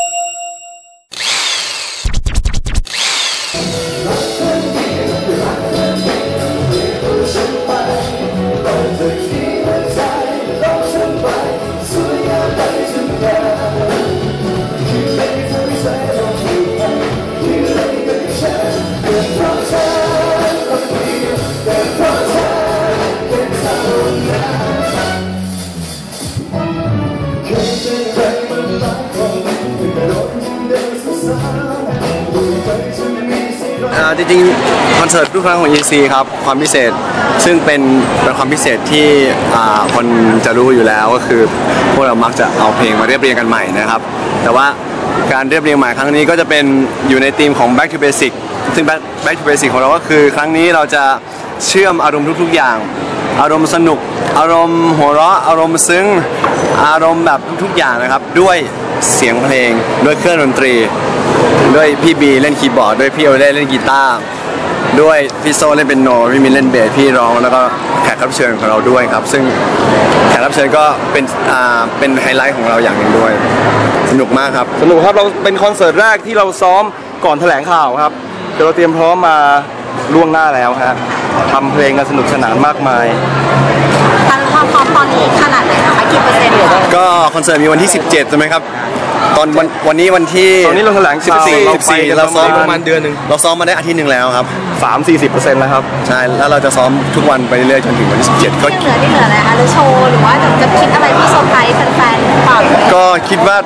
you จริงๆคอนเสิร์ตทุกครั้งของ EC ครับความพิเศษซึ่งเป็นเป็นความพิเศษที่อ่าคนจะรู้อยู่แล้วก็คือพวกเรามักจะเอาเพลงมาเรียบเรียงกันใหม่นะครับ แต่ว่าการเรียบเรียงใหม่ครั้งนี้ก็จะเป็นอยู่ในธีมของ Back to Basic ซึ่ง Back Back to Basic ของเราก็คือครั้งนี้เราจะเชื่อมอารมณ์ทุกๆอย่าง อารมณ์สนุก อารมณ์หัวเราะอารมณ์ซึ้ง อารมณ์แบบทุกๆอย่างนะครับด้วย เสียงเพลง ด้วยเครื่องดนตรี ด้วยพี่บีเล่นคีย์บอร์ด ด้วยพี่โอเล่เล่นกีตาร์ ด้วยพี่โซเล่นเป็นโนพี่มินเล่นเบสพี่ร้องแล้วก็แขกรับเชิญของเราด้วยครับ ซึ่งแขกรับเชิญก็เป็นอ่าเป็นไฮไลท์ของเราอย่างหนึ่งด้วย สนุกมากครับ สนุกครับเราเป็นคอนเสิร์ตแรกที่เราซ้อมก่อนแถลงข่าวครับเดี๋ยวเราเตรียมพร้อมมา ล่วงหน้าแล้วฮะทำเพลงกันสนุกสนานมากมายความพร้อมตอนนี้ขนาดไหนนะคะกี่เปอร์เซ็นต์คะก็คอนเสิร์ตมีวันที่ 17ใช่ไหมครับ ตอนวันวันนี้วันที่ตอนนี้เราแถลงข่าว14 เราไปกัน14เราซ้อมประมาณเดือนหนึ่งเราซ้อมมาได้อาทิตย์หนึ่งแล้วครับสามสี่สิบเปอร์เซ็นต์แล้วครับ ใช่แล้วเราจะซ้อมทุกวันไปเรื่อยๆจนถึงวันที่ 17 ก็ที่เหลือที่เหลืออะไรคะหรือโชว์หรือว่าจะคิดอะไรที่เซอร์ไพรส์แฟนๆหรือเปล่าก็คิดว่า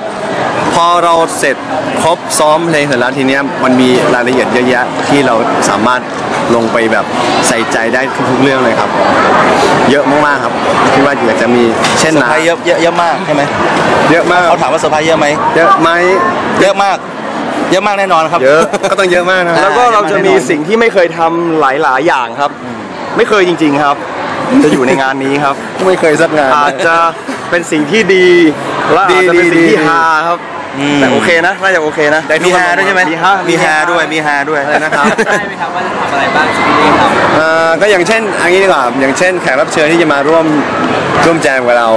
พอเราเสร็จครบซ้อมเพลงเสร็จแล้วทีเนี้ยมันมีรายละเอียดเยอะแยะที่เราสามารถลงไปแบบใส่ใจได้ทุกๆเรื่องเลยครับ เยอะมากๆครับคิดว่าอยากจะมีเช่นเซอร์นะไพรส์เยอะเยอะเยอะมากใช่ไหมเยอะมากเขาถามว่าเซอร์ไพรส์เยอะไหมเยอะไหมเยอะมาก เยอะมากแน่นอนครับ เยอะก็ต้องเยอะมากนะแล้วก็เราจะมีสิ่งที่ไม่เคยทำหลายๆอย่างครับ ไม่เคยจริงๆครับ จะอยู่ในงานนี้ครับ ไม่เคยสักงาน อาจจะเป็นสิ่งที่ดีและดีอาจจะเป็นสิ่งที่ดีฮาครับอืม แต่โอเคนะน่าจะโอเคนะมีฮาด้วยใช่ไหมมีฮามีฮาด้วยมีฮาด้วยนะครับได้ไหมครับว่าจะทำอะไรบ้างสิ่งที่ทำเอ่อก็อย่างเช่นอันนี้ดีกว่าอย่างเช่นแขกรับเชิญที่จะมาร่วมร่วมแจมกับเรา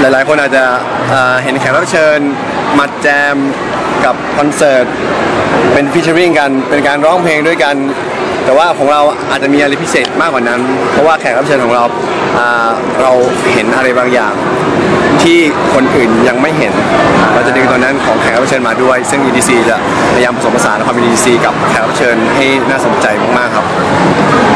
หลาย ๆ คนอาจจะเอ่อเห็นแขกรับเชิญมาแจมกับคอนเสิร์ตเป็นฟิชเชอริงกันเป็นการร้องเพลงด้วยกัน แต่ว่าของเราอาจจะมีอะไรพิเศษมากกว่านั้น เพราะว่าแขกรับเชิญของเราเราเห็นอะไรบางอย่าง ที่คนอื่นยังไม่เห็น เราจะดึงตัวนั้นของแขกรับเชิญมาด้วย ซึ่ง EDC จะพยายามผสมผสานความเป็น EDC กับแขกรับเชิญให้น่าสนใจมากๆครับ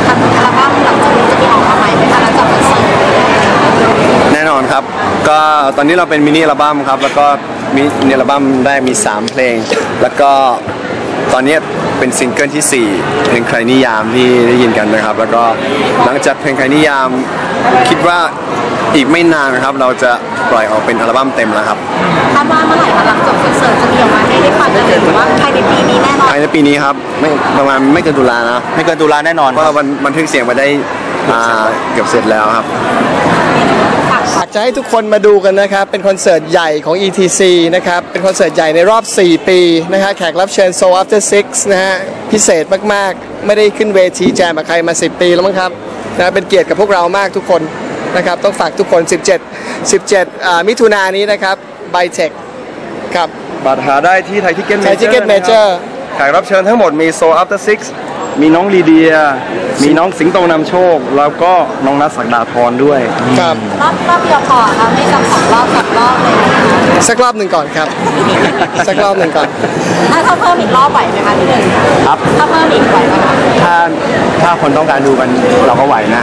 ทำอัลบั้มหลังจากนี้จะมีออกมาใหม่ไหมคะหลังจากคอนเสิร์ตแน่นอนครับ ก็ตอนนี้เราเป็นมินิอัลบั้มครับ แล้วก็มินิอัลบั้มได้มี 3 เพลง แล้วก็ ตอนนี้เป็นซิงเกิลที่ 4 เพลงใครนิยามที่ได้ยินกันนะครับ แล้วก็หลังจากเพลงใครนิยามคิดว่าอีกไม่นานนะครับ เราจะปล่อยออกเป็นอัลบั้มเต็มแล้วครับคาดว่าเมื่อไหร่คะหลังจบคอนเสิร์ตจะมีออกมาให้ได้ฟังกันเลยหรือว่าภายในปีนี้แน่นอนภายในปีนี้ครับไม่ประมาณไม่เกินตุลานะไม่เกินตุลาแน่นอนเพราะว่ามันบันทึกเสียงมาได้อ่าเกือบเสร็จแล้วครับ อยากจะให้ทุกคนมาดูกันนะครับ เป็นคอนเสิร์ตใหญ่ของ ETC นะครับ เป็นคอนเสิร์ตใหญ่ในรอบ 4 ปีนะฮะ แขกรับเชิญ Soul After Six นะฮะ พิเศษมาก ๆ ไม่ได้ขึ้นเวทีแจมกับใครมา 10 ปีแล้วมั้งครับนะเป็นเกียรติกับพวกเรามากทุกคนนะครับ ต้องฝากทุกคน 17 17อ่ามิถุนายนนี้นะครับไบเทคครับ บัตรหาได้ที่ไทยทิเก็ต Thai Ticket Major แขกรับเชิญทั้งหมดมีโซอัพเตอร์ซิก มีน้องลีเดีย มีน้องสิงโตนำโชค แล้วก็น้องนัทศักดาธรด้วย ครับรอบรอบเดียวพอค่ะไม่จำสองรอบกับรอบเลยนะคะสักรอบหนึ่งก่อนครับ สักรอบหนึ่งก่อน ถ้าเขาเพิ่มอีกรอบไหวไหมคะพี่หนึ่งครับ ถ้าเพิ่มอีกไหวไหมคะถ้าถ้าคนต้องการดูกันเราก็ไหวนะ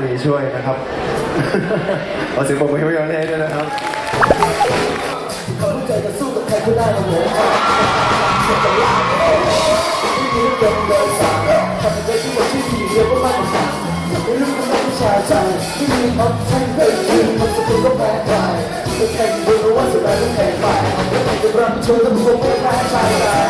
ตรีช่วยนะครับ เอาเสียงปรบมือให้พี่ยอนเน่ด้วยนะครับจะแข่มีเรื่องเทำว่าวยจนะแบ่งต้องแข่งไปแล้วใครจะรับชิต้องคงไม่แพ้ใจ